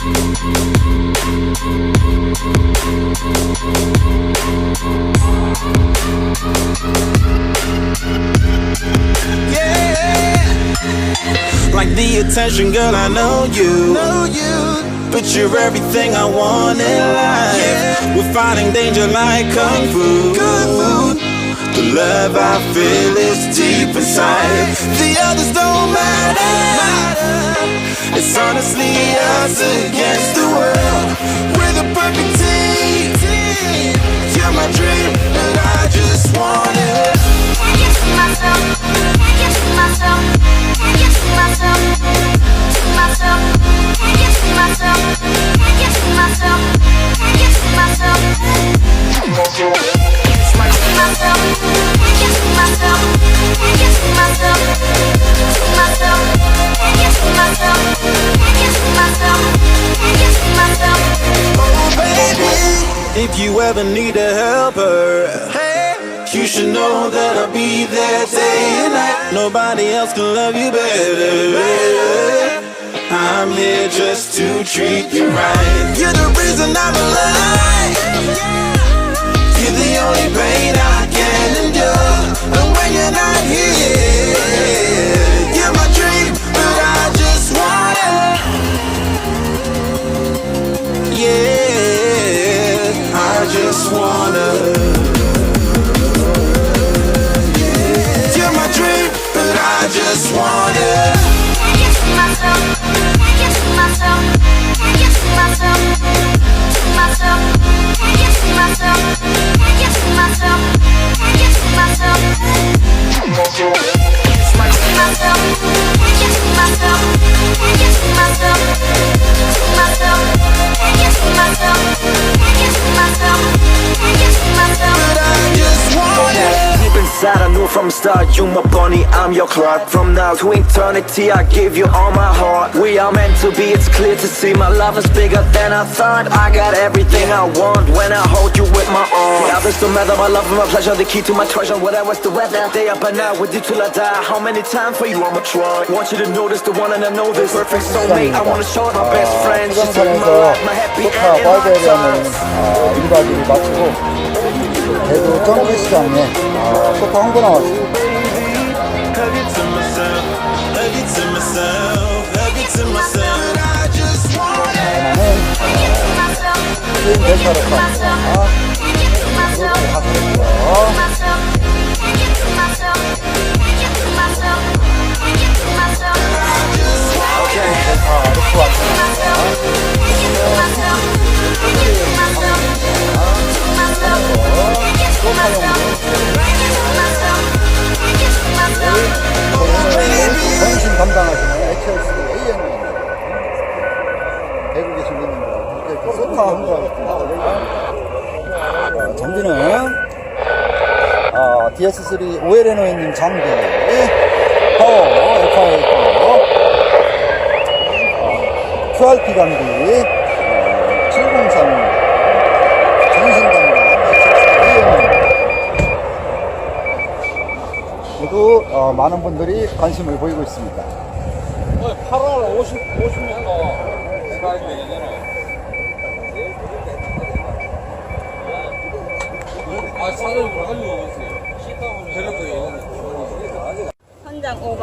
Yeah. Like the attention, girl, I know you. Know you. But you're everything I want in life. We're fighting danger like kung fu. The love I feel is deep inside. The others don't matter. It's honestly us against the world. We're the perfect team. You're my dream, and I just want it. Can't get to myself. Can't get to myself. Can't get to myself. Be there day and night. Nobody else can love you better. I'm here just to treat you right. You're the reason I'm alive. You're the only pain I can endure. And when you're not here, you're my dream, but I just want it. Yeah, I just wanna. I just wanna inside, I knew from the start you my bunny, I'm your Clark. From now to eternity, I give you all my heart. We are meant to be, it's clear to see my love is bigger than I thought. I got everything I want when I hold you with my arms. Now this don't matter, my love and my pleasure, the key to my treasure. Whatever's the weather, day up and out with you till I die. How many times for you I'ma try? Want you to notice the one and I know this perfect soulmate. I wanna show it my best friend. She's in my life, my happy 소파 end in my 바이베리아는 times. 아, 1박 2일 마치고 대구 정비시장에 아, 소파 홍보 나왔습니다. 수인 대차로 가. 이렇게 하셨고요. 대 어, 어, 703 전신 담당 HLC AN님 모두 어, 많은 분들이 관심을 보이고 있습니다. 8월 50, 50m 스카이 되잖아. 아, 사장님 가지고 오세요. 저녁도 얘기하는 현장 오바.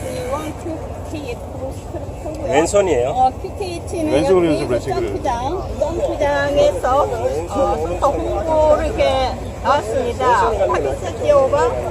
5 SLJ S1 2KF 왼손이에요. 어, QKH는 여기 점프장, 점프장에서 어, 슈퍼 홍보를 이렇게 나왔습니다. 쓸지 오바.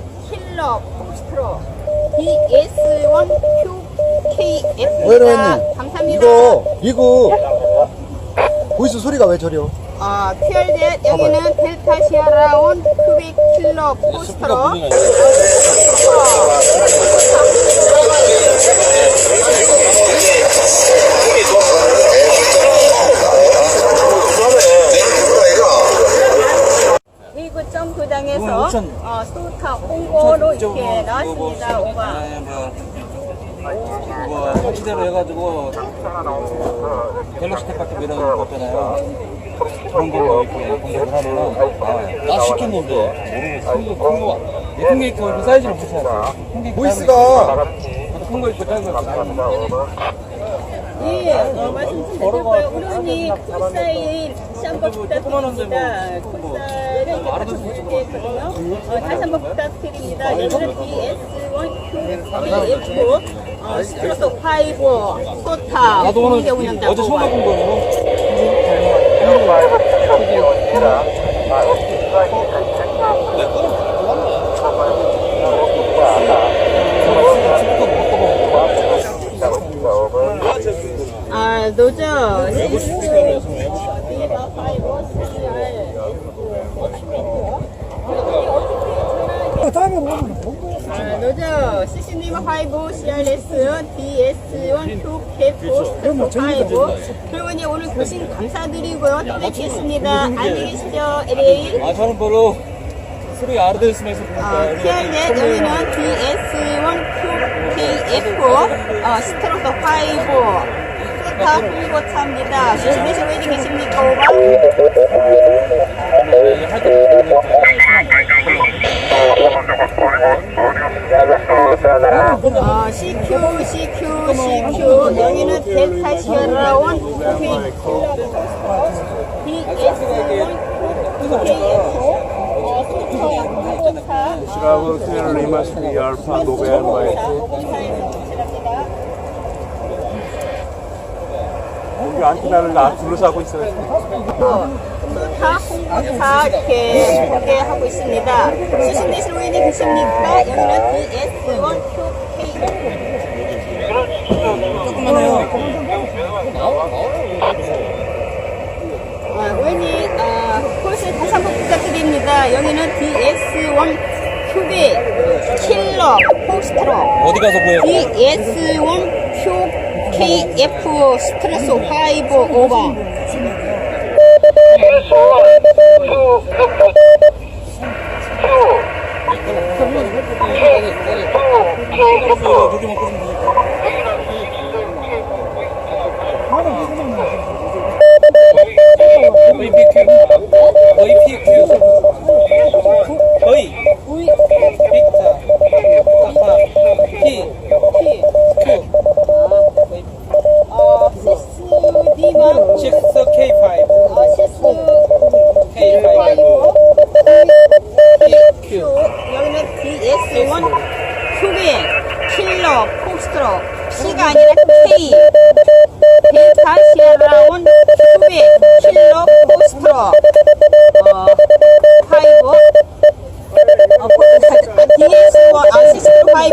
킬러 포스트로 DS1 QKF입니다. 오해로했네. 감사합니다. 이거 미국 보이스 소리가 왜 저려? 어, QRZ 여기는 델타 시아라온 큐빅 킬러 포스트로 점프장에서 어, 소타 홍보로 이렇게 나왔습니다. 오바. 그거 설치대로 해가지고 갤럭시 탭밖에 밀어놓은 거 있잖아요. 그런 걸로 이렇게 공격을 하면. 나 시킨 건데 모르겠어. 큰거 같아. 그 사이즈를 붙여야 돼. 보이스가 큰거 있고 작은 거 있고. 예, 어, 말씀 좀 드릴까요? 우리 풋사일 다시 한번 부탁드립니다. 풋사일은 이제 같이 보여드렸거든요. 어, 다시 한번 부탁드립니다. 여기는 DS1 QF, 어, 스트로스 5, 소타, 나도 오늘 공개 운영자고. 어제 처음 해본 거예요. 아, 노죠. 아, 노죠. CC님 5, CRS, DS1, 2, K4, 5. 그러면 오늘 고신 감사드리고요. 또 뵙겠습니다. 안녕히 계시죠, LA. 아 저는 별로 소리 아르데스면서 어, TRZ 여기는 DS1 QKF 어, 스트로크 5 스타 홍보차입니다. 조심해서 웨이팅 계십니까? 오바? 어, CQ, CQ, CQ 여기는 델타 시아라온 QK DS1 QKF 어, 스토 홍보차 Bravo Sierra Lima Sierra Alpha November 여기 안테나를 나 둘러싸고 있어요. 다 이렇게 소개하고 있습니다. 수신 대신 우인이 계십니까? 여기는 DS1 QK 아, 우인이 아, 콜스 다시 한번 부탁드립니다. 여기는 DS1 큐빅 킬러 포스트로 어디 가서 보여? DS1 QKF 스트레스 5 오버 거. 거의 PQ. 거의 PQ. 거의.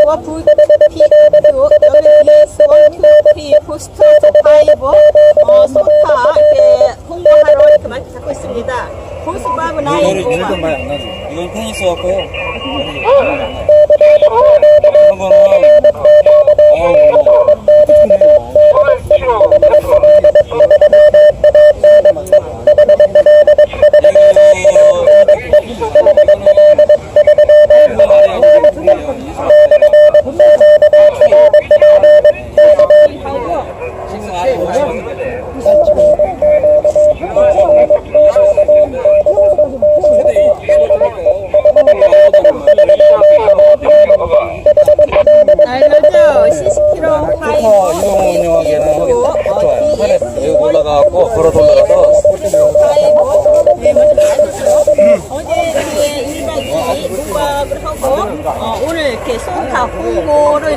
4 foot 쿠스 투 파이브 어, 소타 이렇게 홍보하러 이렇게 마이크 잡고 있습니다. 나이브 이건 테니스 같고요.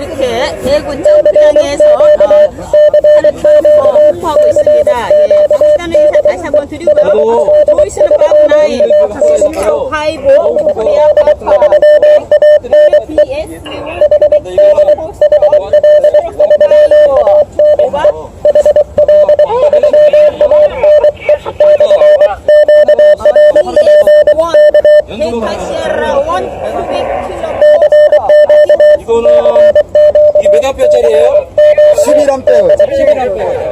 이렇게 대구 점프장에서 어, 하는 펴놓고 홍보하고 있습니다. 예, 박수다는 인사 다시 한번 드리고요. 조이스는 파브나인, 시스코 파이브, 코리아 파파, BS, 포스터, 파이브, 오바, 원, 델타시아라 원, 900km 포스터. 이거는 이게 몇 암페어짜리예요? 11암페어. 11암페어.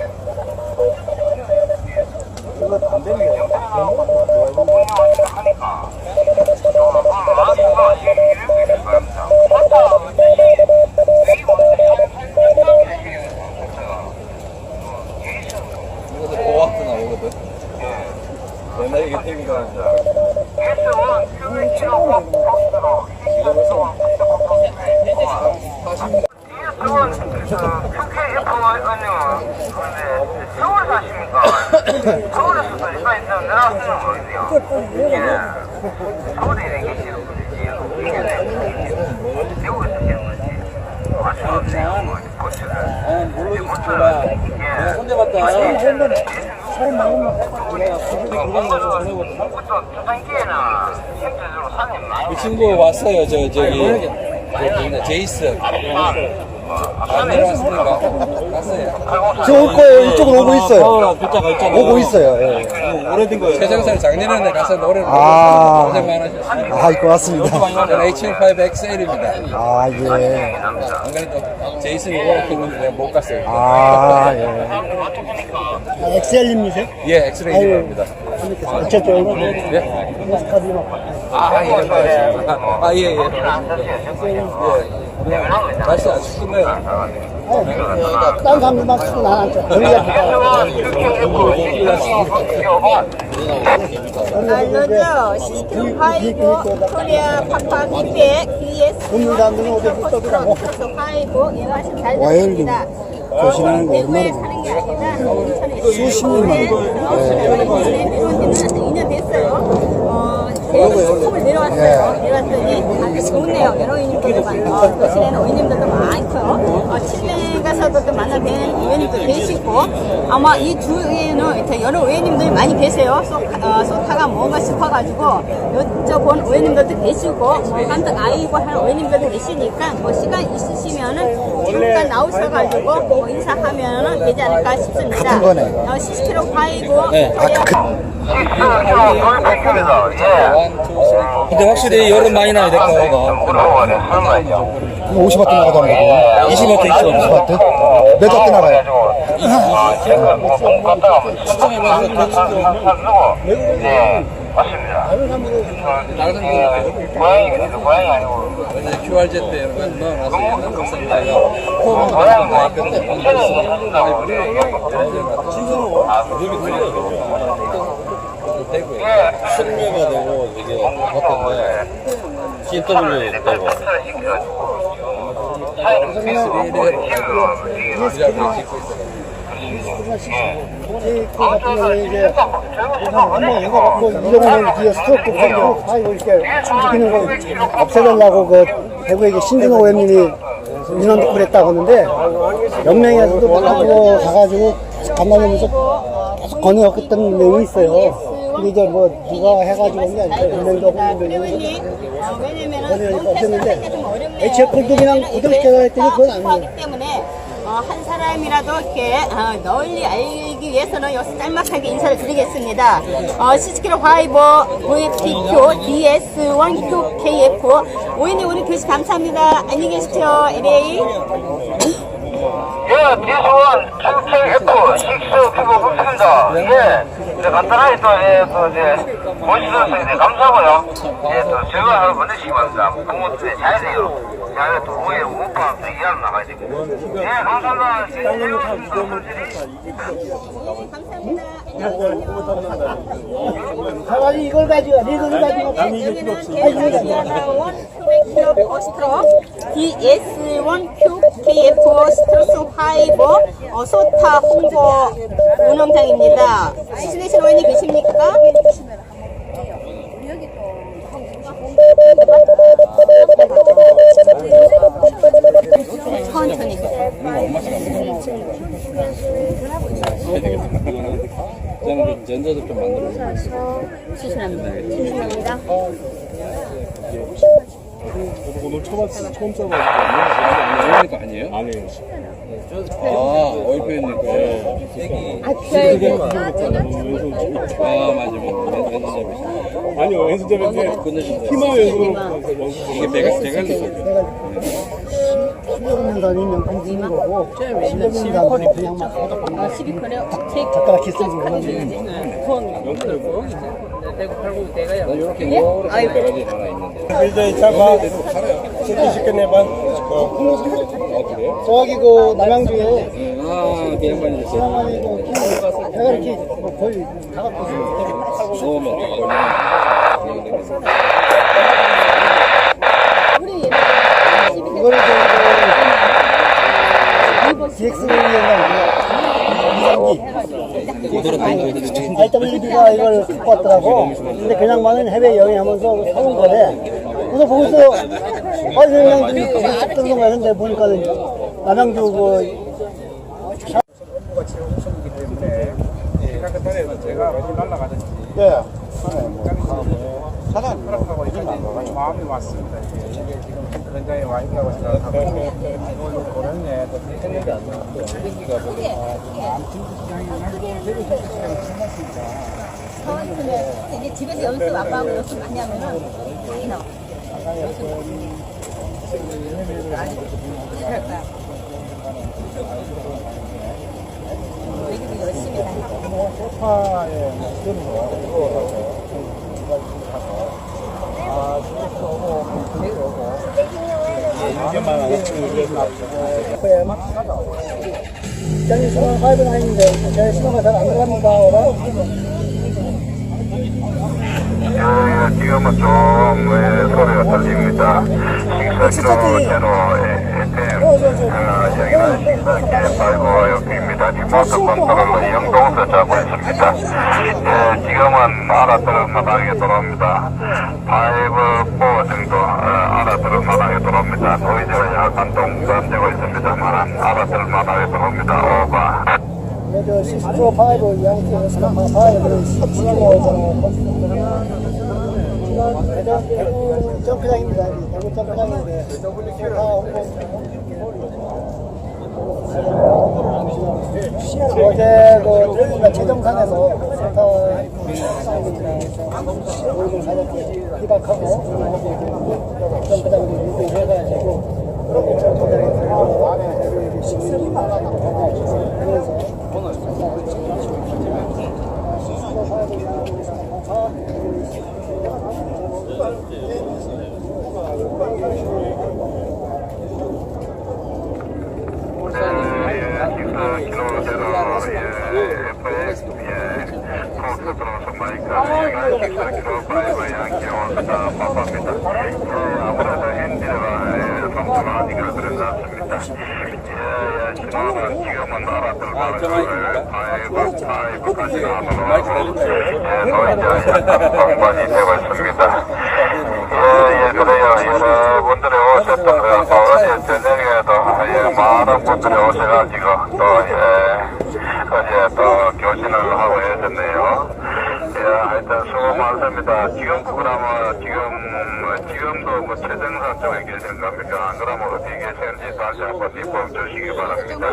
이것도 보아트 나오거든. 옛날에 이게 태미가 서울 사십니까? 서울에서 살니까 일단 내려왔으면 모르겠네요. 서울에 계시는 분이지. 미국에 사시는 분이지. 맞죠? 고추를. 아, 모르겠어. 몰라. 내가 손대 봤다. 초창기에는 실제적으로 사장님 많이 그 친구 왔어요. 저 저기 저기 있네, 제이스. 안 내려왔으니까 갔어요. 저올 거예요. 이쪽으로 오고 있어요. 어. 오고 있어요. 예. 오래된 거예요. 최정살 작년에 가서 노래를 아. 고생 많으셨습니다. 아, 고맙습니다. 저는 H15XL입니다. 아, 예. 안 그래도 제이슨이 오락했는데 내가 못 갔어요. 아, 예. 엑셀님이세요? 예, 엑스레이입니다. 어쨌든 예? 아, 예, 감사합니다. 아, 예, 예. 예. 날씨 아주 춥네요. 딴 사람들만 쓰고 나왔죠. 우리가 알로죠. 시스템 파이브, 코리아 파파 기백, BS, 듣는 사람들은 어디 붙어들어가고. 파이브, 와이어링 됐습니다. 거시는 거 얼마나 사는 게 아니라 수십 년 만에. 저희 이번에 2년 됐어요. 어, 대구 처음을 내려왔어요. 내려왔더니 아주 좋네요. 여러 의원님들도 많고, 거실에는 의원님들도 많고, 어, 칠레 가서도 또 만나 뵌 의원님도 계시고, 아마 이 이렇게 여러 의원님들이 많이 계세요. 소, 어, 소타가 뭔가 싶어가지고, 여쭤본 의원님들도 계시고, 뭐, 간단 아이고 하는 의원님들도 계시니까, 뭐, 시간 있으시면은, 잠깐 나오셔가지고, 뭐, 인사하면은 되지 않을까 싶습니다. 같은 거네. 어, 10kg 파이고, 네. 아, 그, 거의 100km다. 예. 원, 투, 쓰리, 포. 근데 확실히 여름 많이 나야 될 거예요. 물어보고 내 설마이죠. 50와트 나가도 안 되고. 20와트 있어. 50와트? 몇 와트 나가요? 아, 제가 뭐 공부 갔다가 뭐 추천해봐서 누구? 네, 맞습니다. 다른 그, 예, 고양이 고양이 아니고 이제 QRZ 때 여러분 넣어놨어요. 목사님들가 포함 고양이 다뭐 있거든요. 이제 얘기하고 아, 대구에. 예. 승려가 되고 이게 바꿨는데 BMW 되고 이라고 짓고 있어요. 그 같은 경우에 이제 한번 이거 뭐 이동을 뒤에 스트로크 걸고 아이고 이렇게 죽이는 거 없애달라고 그 대구에 이제 신진호 의원님이 민원도 그랬다고 하는데 연맹에서도 나가고 가가지고 간만하면서 계속 건의했던 내용이 있어요. 근데 이제 뭐 누가 해가지고 한게 아니고 연맹도 하고 있는데 어, 왜냐면은. 애초에 꼴도 그냥 고정시켜야 했더니 그건 아니에요. 어, 한 사람이라도 이렇게 어, 널리 알기 위해서는 여기서 짤막하게 인사를 드리겠습니다. 어, 10kg 파이버 VFTQ DS1 KF 오인님 오늘 교시 감사합니다. 안녕히 계십시오. LA. 예, 디스원 2KF 6 그거 붙습니다. 예, 이제 간단하게 또, 예, 또 이제 보시면서 이제 감사하고요. 예, 또 제가 하나 보내시기 바랍니다. 부모 때문에 자야 돼요. 자야 또 오후에 오빠 또 일하러 나가야 되고. 예, 감사합니다. 예, 즐거웠습니다. 감사합니다. 차라리 이걸 가지고 리그를 가지고 여기는 델타시아라 원 900kg 포스트로 DS1QKF 스트로스 파이버 어소타 홍보 운영장입니다. 시내실 원님 계십니까? 천천히. 저는 좀 전자도 좀 만들어. 추천합니다. 추천합니다. 오늘 처음 처음 써봐서 오일 거 아니에요? 아니에요. 아, 오일 표현님 거. 아, 맞아, 맞아. 왼손잡이. 아니요 왼손잡이인데 건너신다. 희망 왼손으로 이게 배가 배가 있어. 신경민단이면 공지는 거고 신경민단은 그냥 막 아, 12컨에 제 젓가락 키스는 거는 나 이렇게 이렇게 배가지 하 이제 잠깐 시키시겠네 반. 아, 그래요? 저기 그 남양주에 아, 그 양반이 됐어요. 사람이 그 내가 이렇게 뭐 거의 다 갖고 있어요. 또 걸리는. 이거를 저기 DX가 IWB가 이걸 갖고 왔더라고. 근데 그냥만은 해외 여행하면서 사온 거래. 그래서 보고서 아 그냥 좀 뜯는 거야. 근데 보니까는 남양주 그 깨끗하네요. 제가 어디 날라가든지 네. 하고 이런 마음이 왔습니다. 이게 지금 현장에 와 있다고 생각하고 오늘 고령에 또 했는데 안 되는데 생기가 이제 집에서 연습 아빠하고 연습 많이 하면은 많이 나와. 애기도 열심히 다니고. 소파에 뜨는 거 저희 신혼 파이브 나인데 저희 신호가 잘안 들어갑니다. 오라. 예, 지금은 좀 예, 소리가 들립니다. 식사기로 제로 FM 아, 여기는 식사기 파이브 옆입니다. 리모트 컨트롤러 영동에서 자고 있습니다. 예, 지금은 알아들은 마당에 들어옵니다. 파이브 4 정도 어, 알아들은 마당에 들어옵니다. 노이즈가 약간 동감되고 있습니다만 알아들은 마당에 들어옵니다. 오버. 네, 저 시스코 파이브 양키 스마파 파이브는 시스코잖아요. 지금 대전 대구 점프장입니다. 대구 점프장인데 다 어제 그 저희가 최정상에서 센터 얼굴 가볍게 비박하고 점프장으로 유도해가지고 그렇게 점프장에서 식사를 많이 되고 있습니다. 예, 예, 그래요. 여러분들이 오셨던 거 어제 저녁에도 예, 많은 분들이 오셔가지고 또 예, 어제 또 교신을 하고 계셨네요. 예, 하여튼 수고 많습니다. 지금 그러면 지금 뭐 지금도 뭐 최정상 쪽에 계시는 겁니까? 안 그러면 어디 계시는지 다시 한번 입법 주시기 바랍니다.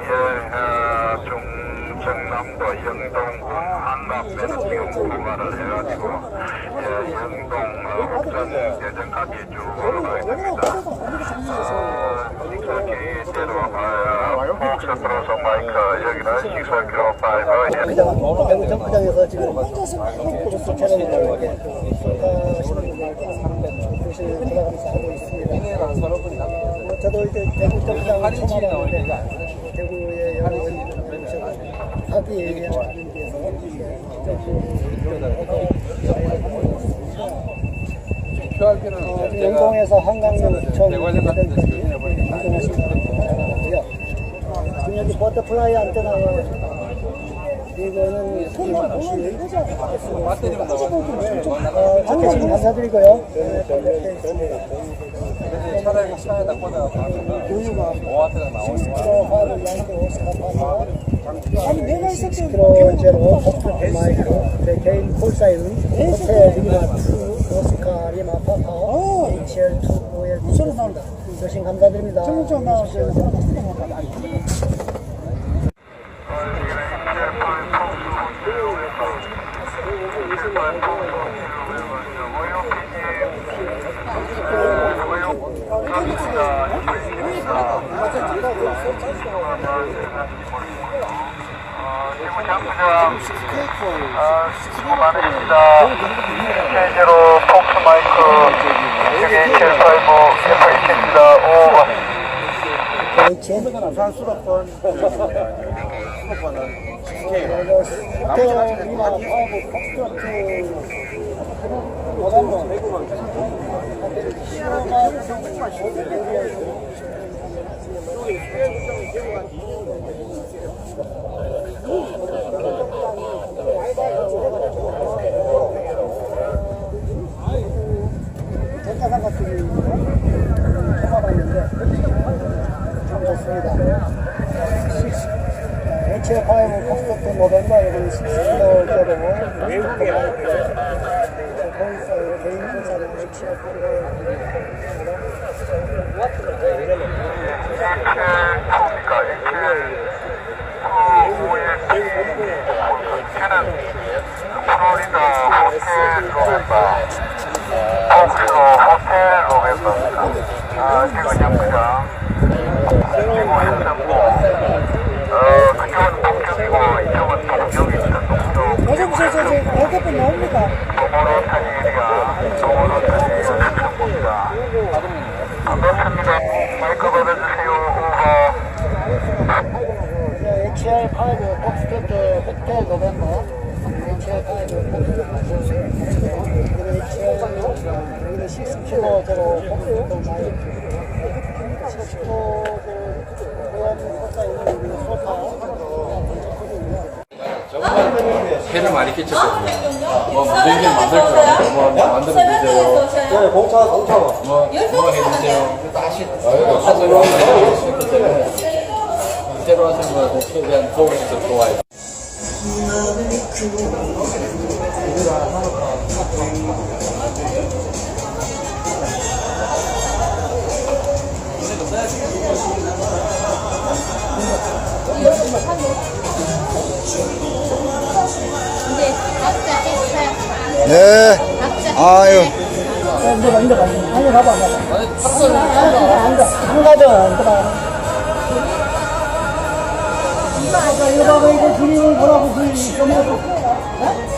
예, 어, 중 청남도 영동군 한남면은 지금 출마를 해가지고 예, 영동 어, 전 예전까지 쭉 올라가게 됩니다. 어, 프로서 마이크 여기는 식사기로 파이브 예. 대구 점프장에서 지금 코스 촬영을 이렇게 교실 돌아가면서 하고 있습니다. 뭐 저도 이제 대구 점프장 처음 와봤는데 대구의 여러 분께서 어. 지금 영동에서 한강역. 지금 여기 버터플라이 안테나가 이거는 나와서 어, 자켓님 감사드리고요. 네, 꽂아서 우유가 5와트가 나오니까 10kg 화를 양도 오스카파가 아니 내가 있을 때 10kg제로. 버프 마이크로 제 개인 콜사인은 호텔 리마2 오스카 리마 파파 HL2 무슨 나온다. 조심 감사드립니다. 정정 나오세요 수고 많으십니다. K0 폭스 마이크, 여기 K5 FH입니다. 오버. 부산 수도권 수도권은 호텔 리마 파이브 컵 전자상 같은 통화받는데 참 좋습니다. HF 파이브 컵스트로트 노벤더 여기 10kg짜리 외국계 거기서 개인 공사는 HF 플로리다 호텔 로벤바. 호텔 로벤바입니다. 아, 지금 양부장. 그리고 현장고. 어, 그쪽은 동쪽이고, 이쪽은 동쪽입니다. 동쪽. 어제 무슨 저, 저, 핸드폰 나옵니까? 도모로 타지리가, 도모로 타지리가 추천입니다. 반갑습니다. 마이크 받아주세요. 오버. HL 파이브 컵스트로트 호텔 HL 파이브 컵스트로트 그리고 HL 여기는 10kg짜리 컵스트로트 마이크 10kg 그 고양이 컵사 있는 여기 소파 해를 많이 끼쳤거든요. 뭐 무대기를 만들 줄 알고 뭐 만들어 주세요. 네, 공차, 공차. 뭐, 뭐 해주세요. 다시 하세요. 새로 하신 거 최대한 도움이 더 좋아요. 근데 네. 아유. 이제 봐, 이제 봐. 한번 가봐, 가봐. 안 가, 안 가죠, 안 가. 이거, 봐봐, 이거 그림을 보라고 그림 좀 해줘. 네?